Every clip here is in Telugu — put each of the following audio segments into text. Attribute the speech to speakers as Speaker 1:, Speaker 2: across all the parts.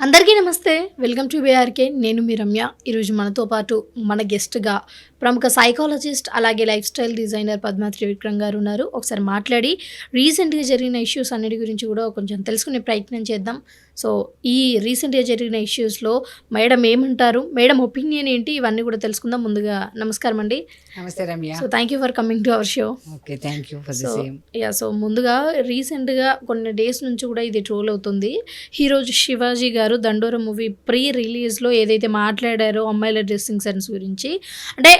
Speaker 1: అందరికీ నమస్తే. Welcome to BRK. నేను మీ రమ్య. ఈరోజు మనతో పాటు మన గెస్ట్గా ప్రముఖ సైకాలజిస్ట్ అలాగే lifestyle designer Padma Trivikram garu ఉన్నారు. ఒకసారి మాట్లాడి రీసెంట్గా జరిగిన ఇష్యూస్ అన్నిటి గురించి కూడా కొంచెం తెలుసుకునే ప్రయత్నం చేద్దాం. సో ఈ రీసెంట్గా జరిగిన ఇష్యూస్లో మేడం ఏమంటారు? మేడం ఒపీనియన్ ఏంటి? ఇవన్నీ కూడా తెలుసుకుందాం ముందుగా. నమస్కారం అండి.
Speaker 2: నమస్తే Ramya.
Speaker 1: So thank you for coming to our show.
Speaker 2: Okay thank you for
Speaker 1: ya so ముందుగా రీసెంట్గా కొన్ని డేస్ నుంచి కూడా ఇది ట్రోల్ అవుతుంది. హీరోజు శివాజీ గారు దండోర మూవీ ప్రీ రిలీజ్లో ఏదైతే మాట్లాడారో అమ్మాయిల డ్రెస్సింగ్ సెన్స్ గురించి అంటే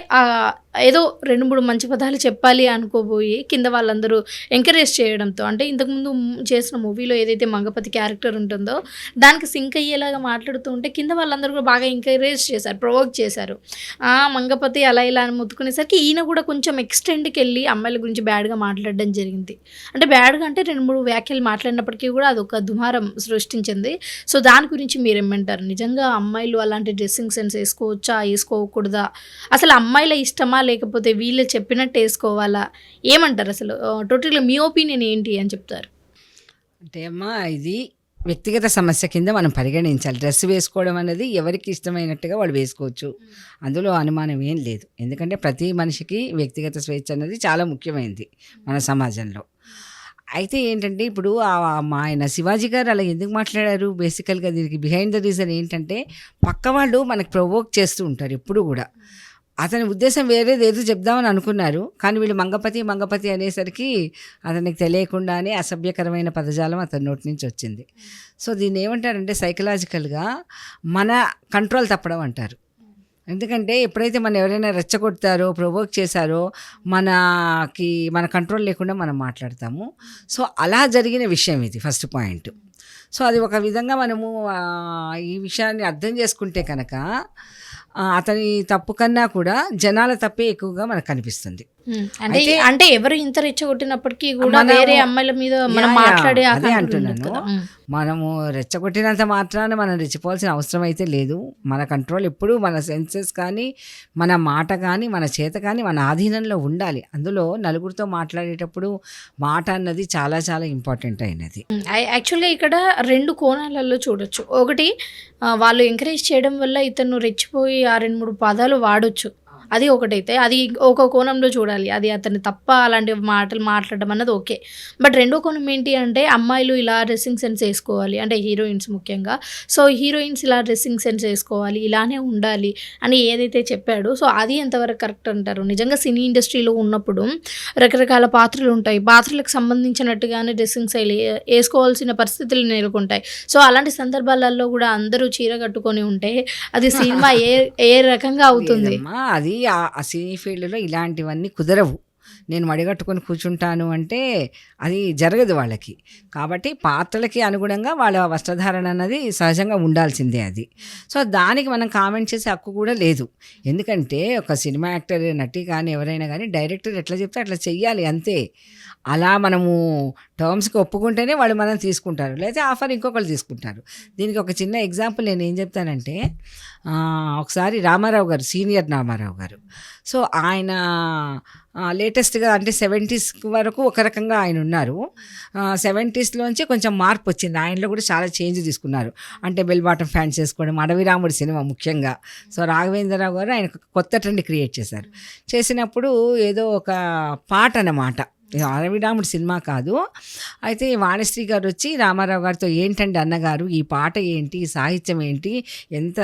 Speaker 1: ఏదో రెండు మూడు మంచి పదాలు చెప్పాలి అనుకోబోయి కింద వాళ్ళందరూ ఎంకరేజ్ చేయడంతో అంటే ఇంతకుముందు చేసిన మూవీలో ఏదైతే మంగపతి క్యారెక్టర్ ఉంటుందో దానికి సింక్ అయ్యేలాగా మాట్లాడుతూ ఉంటే కింద వాళ్ళందరూ కూడా బాగా ఎంకరేజ్ చేశారు ప్రొవోక్ చేశారు. ఆ మంగపతి అలా ఇలా అని ముత్తుకునేసరికి ఈయన కూడా కొంచెం ఎక్స్టెండ్కి వెళ్ళి అమ్మాయిల గురించి బ్యాడ్గా మాట్లాడడం జరిగింది. అంటే బ్యాడ్గా అంటే రెండు మూడు వ్యాఖ్యలు మాట్లాడినప్పటికీ కూడా అదొక దుమారం సృష్టించింది. సో దాని గురించి మీరు ఏమంటారు? నిజంగా అమ్మాయిలు అలాంటి డ్రెస్సింగ్ సెన్స్ వేసుకోవచ్చా? వేసుకోకూడదా? అసలు అమ్మాయిల ఇష్టమా? లేకపోతే వీళ్ళు చెప్పినట్టు వేసుకోవాలా? ఏమంటారు అసలు? టోటల్గా మీ ఒపీనియన్ ఏంటి అని చెప్తారు?
Speaker 2: అంటే అమ్మా ఇది వ్యక్తిగత సమస్య కింద మనం పరిగణించాలి. డ్రెస్ వేసుకోవడం అనేది ఎవరికి ఇష్టమైనట్టుగా వాళ్ళు వేసుకోవచ్చు. అందులో అనుమానం ఏం లేదు. ఎందుకంటే ప్రతి మనిషికి వ్యక్తిగత స్వేచ్ఛ అనేది చాలా ముఖ్యమైనది మన సమాజంలో. అయితే ఏంటంటే ఇప్పుడు ఆ- మా ఆయన శివాజీ గారు అలా ఎందుకు మాట్లాడారు? బేసికల్గా దీనికి బిహైండ్ ద రీజన్ ఏంటంటే పక్క వాళ్ళు మనకు ప్రొవోక్ చేస్తూ ఉంటారు ఎప్పుడు కూడా. అతని ఉద్దేశం వేరేది ఏదో చెప్దామని అనుకున్నారు. కానీ వీళ్ళు మంగపతి మంగపతి అనేసరికి అతనికి తెలియకుండానే అసభ్యకరమైన పదజాలం అతని నోటి నుంచి వచ్చింది. సో దీన్ని ఏమంటారంటే సైకలాజికల్గా మన కంట్రోల్ తప్పడం అంటారు. ఎందుకంటే ఎప్పుడైతే మనం ఎవరైనా రెచ్చగొడతారో ప్రొవోక్ చేశారో మనకి మన కంట్రోల్ లేకుండా మనం మాట్లాడతాము. సో అలా జరిగిన విషయం ఇది ఫస్ట్ పాయింట్. సో అది ఒక విధంగా మనము ఈ విషయాన్ని అర్థం చేసుకుంటే కనుక అతని తప్పు కన్నా కూడా జనాల తప్పే ఎక్కువగా మనకు కనిపిస్తుంది.
Speaker 1: అంటే అంటే ఎవరు ఇంత రెచ్చగొట్టినప్పటికీ కూడా వేరే అమ్మాయిల మీద మనం మాట్లాడే
Speaker 2: అదే అంటున్నాను. మనము రెచ్చగొట్టినంత మాత్రాన మనం రెచ్చిపోవాల్సిన అవసరం అయితే లేదు. మన కంట్రోల్ ఎప్పుడు మన సెన్సెస్ కానీ మన మాట కానీ మన చేత కానీ మన ఆధీనంలో ఉండాలి. అందులో నలుగురితో మాట్లాడేటప్పుడు మాట అన్నది చాలా చాలా ఇంపార్టెంట్ అయినది.
Speaker 1: యాక్చువల్గా ఇక్కడ రెండు కోణాలలో చూడొచ్చు. ఒకటి వాళ్ళు ఎంకరేజ్ చేయడం వల్ల ఇతను రెచ్చిపోయి ఆ రెండు మూడు పదాలు వాడొచ్చు. అది ఒకటైతే అది ఒక కోణంలో చూడాలి. అది అతని తప్ప అలాంటి మాటలు మాట్లాడడం అన్నది ఓకే. బట్ రెండో కోణం ఏంటి అంటే అమ్మాయిలు ఇలా డ్రెస్సింగ్ సెన్స్ వేసుకోవాలి. అంటే హీరోయిన్స్ ముఖ్యంగా. సో హీరోయిన్స్ ఇలా డ్రెస్సింగ్ సెన్స్ వేసుకోవాలి ఇలానే ఉండాలి అని ఏదైతే చెప్పాడో సో అది ఎంతవరకు కరెక్ట్ అంటారు? నిజంగా సినీ ఇండస్ట్రీలో ఉన్నప్పుడు రకరకాల పాత్రలు ఉంటాయి. పాత్రలకు సంబంధించినట్టుగానే డ్రెస్సింగ్ శైలి వేసుకోవాల్సిన పరిస్థితులు నెలకొంటాయి. సో అలాంటి సందర్భాలలో కూడా అందరూ చీర కట్టుకొని ఉంటే అది సినిమా ఏ ఏ రకంగా అవుతుంది?
Speaker 2: అది ఆ- ఆ సినీ ఫీల్డ్లో ఇలాంటివన్నీ కుదరవు. నేను మడిగట్టుకొని కూర్చుంటాను అంటే అది జరగదు వాళ్ళకి. కాబట్టి పాత్రలకి అనుగుణంగా వాళ్ళ వస్త్రధారణ అన్నది సహజంగా ఉండాల్సిందే అది. సో దానికి మనం కామెంట్ చేసే హక్కు కూడా లేదు. ఎందుకంటే ఒక సినిమా యాక్టర్ నటి కానీ ఎవరైనా కానీ డైరెక్టర్ ఎట్లా చెప్తే అట్లా చెయ్యాలి అంతే. అలా మనము టర్మ్స్కి ఒప్పుకుంటేనే వాళ్ళు మనం తీసుకుంటారు. లేదా ఆఫర్ ఇంకొకరు తీసుకుంటారు. దీనికి ఒక చిన్న ఎగ్జాంపుల్ నేను ఏం చెప్తానంటే ఒకసారి రామారావు గారు సీనియర్ రామారావు గారు. సో ఆయన లేటెస్ట్గా అంటే సెవెంటీస్ వరకు ఒక రకంగా ఆయన ఉన్నారు. సెవెంటీస్లోంచి కొంచెం మార్పు వచ్చింది. ఆయనలో కూడా చాలా చేంజ్ తీసుకున్నారు. అంటే బెల్ బాటం ఫ్యాన్స్ చేసుకోవడం అడవి రాముడి సినిమా ముఖ్యంగా. సో రాఘవేంద్రరావు గారు ఆయన కొత్త ట్రెండ్ క్రియేట్ చేశారు. చేసినప్పుడు ఏదో ఒక పాట అన్నమాట. ఇది సినిమా కాదు. అయితే వాణిశ్రీ గారు వచ్చి రామారావు గారితో ఏంటండి అన్నగారు ఈ పాట ఏంటి ఈ సాహిత్యం ఏంటి ఎంత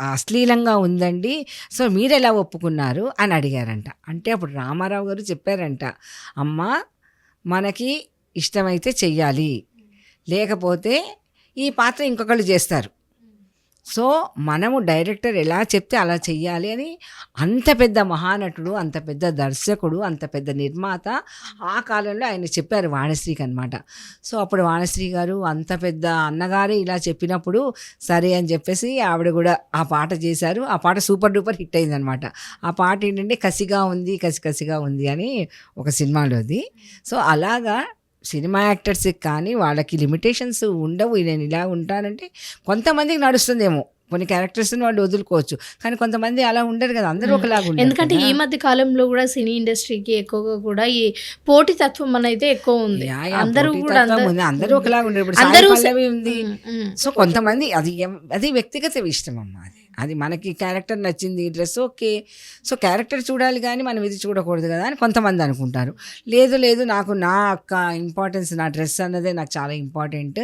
Speaker 2: అశ్లీలంగా ఉందండి సో మీరు ఎలా ఒప్పుకున్నారు అని అడిగారంట. అంటే అప్పుడు రామారావు గారు చెప్పారంట అమ్మ మనకి ఇష్టమైతే చెయ్యాలి లేకపోతే ఈ పాత్ర ఇంకొకళ్ళు చేస్తారు. సో మనము డైరెక్టర్ ఎలా చెప్తే అలా చెయ్యాలి అని అంత పెద్ద మహానటుడు అంత పెద్ద దర్శకుడు అంత పెద్ద నిర్మాత ఆ కాలంలో ఆయన చెప్పారు వాణశ్రీకి అనమాట సో అప్పుడు వాణశ్రీ గారు అంత పెద్ద అన్నగారే ఇలా చెప్పినప్పుడు సరే అని చెప్పేసి ఆవిడ కూడా ఆ పాట చేశారు. ఆ పాట సూపర్ డూపర్ హిట్ అయిందనమాట ఆ పాట ఏంటంటే కసిగా ఉంది కసి కసిగా ఉంది అని ఒక సినిమాలోది. సో అలాగా సినిమా యాక్టర్స్కి కానీ వాళ్ళకి లిమిటేషన్స్ ఉండవు. నేను ఇలా ఉంటానంటే కొంతమందికి నడుస్తుందేమో. కొన్ని క్యారెక్టర్స్ని వాళ్ళు వదులుకోవచ్చు. కానీ కొంతమంది అలా ఉండరు కదా. అందరూ ఒకలాగా ఉండరు
Speaker 1: ఎందుకంటే. ఈ మధ్య కాలంలో కూడా సినీ ఇండస్ట్రీకి ఎక్కువగా కూడా ఈ పోటీతత్వం అనేది ఎక్కువ ఉంది. అందరూ
Speaker 2: పోటీ
Speaker 1: కూడా
Speaker 2: తత్వం
Speaker 1: అందరూ-
Speaker 2: ఒకలాగా ఉండరు. ఇప్పుడు ఉంది. సో కొంతమంది అది అది వ్యక్తిగత ఇష్టం అమ్మ అది. అది మనకి క్యారెక్టర్ నచ్చింది డ్రెస్ ఓకే. సో క్యారెక్టర్ చూడాలి కానీ మనం ఇది చూడకూడదు కదా అని కొంతమంది అనుకుంటారు. లేదు లేదు నాకు నా యొక్క ఇంపార్టెన్స్ నా డ్రెస్ అన్నదే నాకు చాలా ఇంపార్టెంట్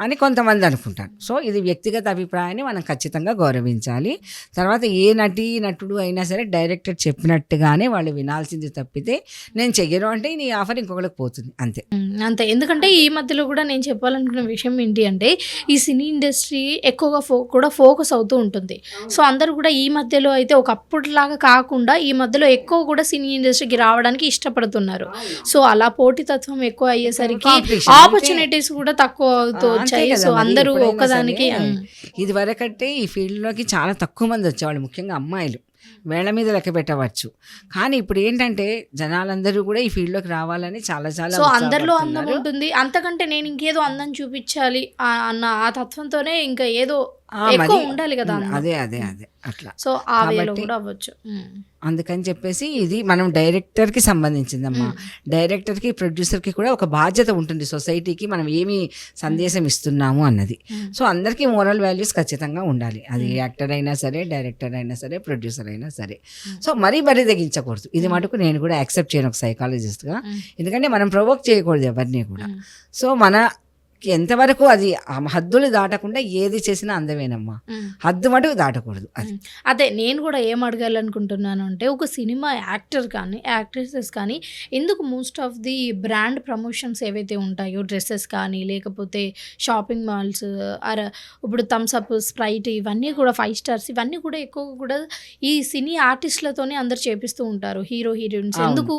Speaker 2: అని కొంతమంది అనుకుంటారు. సో ఇది వ్యక్తిగత అభిప్రాయాన్ని మనం ఖచ్చితంగా గౌరవించాలి. తర్వాత ఏ నటి నటుడు అయినా సరే డైరెక్టర్ చెప్పినట్టుగానే వాళ్ళు వినాల్సింది తప్పితే నేను చెయ్యను అంటే నీ ఆఫర్ ఇంకొకరికి పోతుంది. అంతే.
Speaker 1: అంతే. ఎందుకంటే ఈ మధ్యలో కూడా నేను చెప్పాలనుకున్న విషయం ఏంటి అంటే ఈ సినీ ఇండస్ట్రీ ఎక్కువగా ఫో కూడా ఫోకస్ అవుతూ ఉంటుంది. సో అందరూ కూడా ఈ మధ్యలో అయితే ఒకప్పుడులాగా కాకుండా ఈ మధ్యలో ఎక్కువ కూడా సినీ ఇండస్ట్రీకి రావడానికి ఇష్టపడుతున్నారు. సో అలా పోటీతత్వం ఎక్కువ అయ్యేసరికి ఆపర్చునిటీస్ కూడా తక్కువ అవుతూ వచ్చాయి. సో అందరూ ఉమ్,
Speaker 2: ఇది వరకంటే ఈ ఫీల్డ్లోకి చాలా తక్కువ మంది వచ్చేవాళ్ళు ముఖ్యంగా అమ్మాయిలు. వేళ్ళ మీద లెక్క పెట్టవచ్చు. కానీ ఇప్పుడు ఏంటంటే జనాలందరూ కూడా ఈ ఫీల్డ్లోకి రావాలని చాలా చాలా
Speaker 1: సో అందరిలో అందం. ఉంటుంది. అంతకంటే నేను ఇంకేదో అందం చూపించాలి అన్న ఆ తత్వంతోనే ఇంకా ఏదో ఎక్కువ ఉండాలి కదా అందం.
Speaker 2: అదే అదే. అట్లా.
Speaker 1: సో ఆ వేలో కూడా అవ్వచ్చు.
Speaker 2: అందుకని చెప్పేసి ఇది మనం డైరెక్టర్కి సంబంధించిందమ్మా. డైరెక్టర్కి ప్రొడ్యూసర్కి కూడా ఒక బాధ్యత ఉంటుంది. సొసైటీకి మనం ఏమి సందేశం ఇస్తున్నాము అన్నది. సో అందరికీ మోరల్ వాల్యూస్ ఖచ్చితంగా ఉండాలి. అది యాక్టర్ అయినా సరే డైరెక్టర్ అయినా సరే ప్రొడ్యూసర్ అయినా సరే. సో మరీ మరీ తగ్గించకూడదు ఇది మటుకు నేను కూడా యాక్సెప్ట్ చేయను ఒక సైకాలజిస్ట్గా. ఎందుకంటే మనం ప్రొవోక్ చేయకూడదు ఎవరిని కూడా. సో మనకి ఎంతవరకు అది ఆ హద్దులు దాటకుండా ఏది చేసినా అందమేనమ్మా. హద్దు మటుకు దాటకూడదు అది.
Speaker 1: అదే నేను కూడా ఏం అడగాలనుకుంటున్నాను అంటే ఒక సినిమా యాక్టర్ కానీ యాక్ట్రెసెస్ కానీ ఎందుకు most of the brand promotions ఏవైతే ఉంటాయో డ్రెస్సెస్ కానీ లేకపోతే షాపింగ్ మాల్స్ అర ఇప్పుడు థమ్స్ అప్ స్ప్రైట్ ఇవన్నీ కూడా ఫైవ్ స్టార్స్ ఇవన్నీ కూడా ఎక్కువ కూడా ఈ సినీ ఆర్టిస్టులతోనే అందరు చేపిస్తూ ఉంటారు హీరో హీరోయిన్స్. ఎందుకు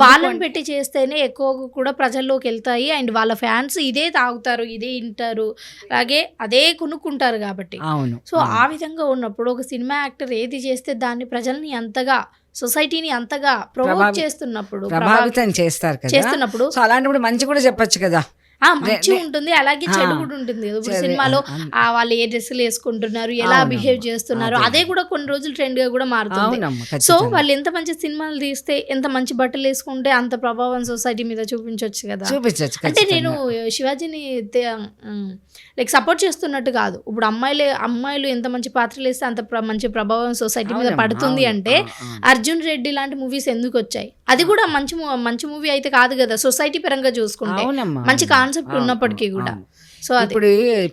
Speaker 1: వాళ్ళని పెట్టి చేస్తేనే ఎక్కువ కూడా ప్రజల్లోకి వెళ్తాయి అండ్ వాళ్ళ ఫ్యాన్స్ ఇదే తాగుతారు ఇదే వింటారు అలాగే అదే కొనుక్కుంటారు కాబట్టి.
Speaker 2: అవును.
Speaker 1: సో ఆ విధంగా ఉన్నప్పుడు ఒక సినిమా యాక్టర్ ఏది చేస్తే దాన్ని ప్రజల్ని అంతగా సొసైటీని అంతగా
Speaker 2: ప్రభావి-
Speaker 1: చేస్తున్నప్పుడు
Speaker 2: ప్రభావితం చేస్తారు
Speaker 1: చేస్తున్నప్పుడు
Speaker 2: సో అలాంటప్పుడు మంచి కూడా చెప్పొచ్చు కదా.
Speaker 1: మంచి ఉంటుంది అలాగే. చెడు కూడా ఉంటుంది. ఇప్పుడు సినిమాలో వాళ్ళు ఏ డ్రెస్సులు వేసుకుంటున్నారు ఎలా. బిహేవ్ చేస్తున్నారు
Speaker 2: అదే.
Speaker 1: కూడా కొన్ని రోజులు ట్రెండ్గా కూడా మారుతుంది సో. వాళ్ళు ఎంత మంచి సినిమాలు తీస్తే ఎంత మంచి బట్టలు వేసుకుంటే అంత ప్రభావం సొసైటీ మీద చూపించవచ్చు కదా
Speaker 2: చూపించచ్చు
Speaker 1: అంటే నేను శివాజీని లైక్ సపోర్ట్ చేస్తున్నట్టు కాదు ఇప్పుడు అమ్మాయిలే అమ్మాయిలు ఎంత మంచి పాత్రలు వేస్తే అంత మంచి ప్రభావం సొసైటీ మీద పడుతుంది అంటే అర్జున్ రెడ్డి లాంటి మూవీస్ ఎందుకు వచ్చాయి అది కూడా మంచి మంచి మూవీ అయితే కాదు కదా సొసైటీ పరంగా చూసుకుంటే. మంచి. కాన్సెప్ట్ ఉన్నప్పటికీ కూడా. సో అది
Speaker 2: ఇప్పుడు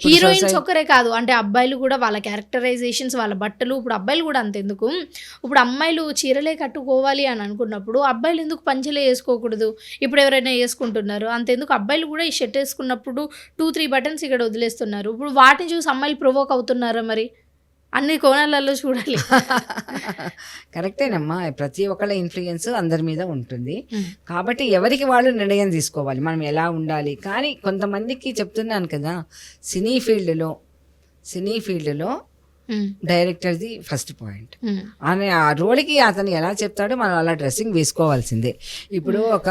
Speaker 1: హీరోయిన్స్ ఒక్కరే కాదు అంటే అబ్బాయిలు కూడా వాళ్ళ క్యారెక్టరైజేషన్స్ వాళ్ళ బట్టలు ఇప్పుడు అబ్బాయిలు కూడా అంతెందుకు. ఇప్పుడు అమ్మాయిలు చీరలే కట్టుకోవాలి అని అనుకున్నప్పుడు అబ్బాయిలు ఎందుకు పంచలే వేసుకోకూడదు? ఇప్పుడు ఎవరైనా వేసుకుంటున్నారు అంతెందుకు. అబ్బాయిలు కూడా ఈ షర్ట్ వేసుకున్నప్పుడు టూ త్రీ బటన్స్ ఇక్కడ వదిలేస్తున్నారు. ఇప్పుడు వాటిని చూసి అమ్మాయిలు ప్రొవోక్ అవుతున్నారా మరి? అన్ని కోణాలలో చూడాలి.
Speaker 2: కరెక్టేనమ్మా. ప్రతి ఒక్కళ్ళ ఇన్ఫ్లుయెన్స్ అందరి మీద ఉంటుంది. కాబట్టి ఎవరికి వాళ్ళు నిర్ణయం తీసుకోవాలి? మనం ఎలా ఉండాలి? కానీ కొంతమందికి చెప్తున్నాను కదా సినీ ఫీల్డ్లో సినీ ఫీల్డ్లో డైరెక్టర్ది ఫస్ట్ పాయింట్. అని ఆ రోల్కి అతను ఎలా చెప్తాడో మనం అలా డ్రెస్సింగ్ వేసుకోవాల్సిందే. ఇప్పుడు ఒక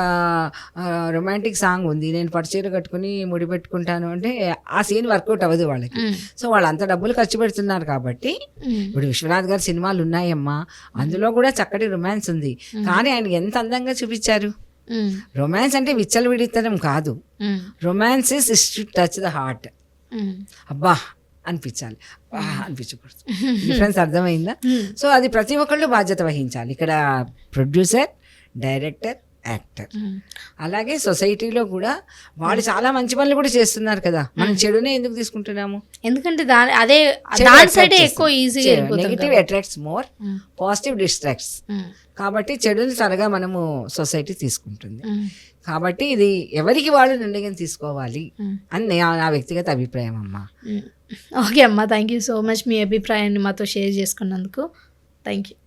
Speaker 2: రొమాంటిక్ సాంగ్ ఉంది. నేను పట్టుచీర కట్టుకుని ముడి పెట్టుకుంటాను అంటే ఆ సీన్ వర్కౌట్ అవ్వదు వాళ్ళకి. సో వాళ్ళు అంత డబ్బులు ఖర్చు పెడుతున్నారు కాబట్టి ఇప్పుడు విశ్వనాథ్ గారి సినిమాలు ఉన్నాయమ్మా. అందులో కూడా చక్కటి రొమాన్స్ ఉంది. కానీ ఆయన ఎంత అందంగా చూపించారు? రొమాన్స్ అంటే విచ్చలు విడితనం కాదు romance is to touch the heart. అబ్బా అనిపించాలి. అనిపించకూడదు. డిఫరెన్స్ అర్థమైందా. సో అది ప్రతి ఒక్కళ్ళు బాధ్యత వహించాలి. ఇక్కడ ప్రొడ్యూసర్ డైరెక్టర్ యాక్టర్. అలాగే సొసైటీలో కూడా వాళ్ళు చాలా మంచి పనులు కూడా చేస్తున్నారు కదా. మనం చెడునే ఎందుకు తీసుకుంటున్నాము?
Speaker 1: ఎందుకంటే దాని అదే దాని సైడే ఎక్కువ ఈజీగా వెళ్ళిపోతాం
Speaker 2: negative. Attracts more positive distracts కాబట్టి చెడుని త్వరగా మనము సొసైటీ తీసుకుంటుంది. కాబట్టి ఇది ఎవరికి వాళ్ళు నిర్ణయం తీసుకోవాలి అని నా- వ్యక్తిగత అభిప్రాయం అమ్మా.
Speaker 1: ఓకే అమ్మా థ్యాంక్ యూ సో మచ్ మీ అభిప్రాయాన్ని మాతో షేర్ చేసుకున్నందుకు. Thank you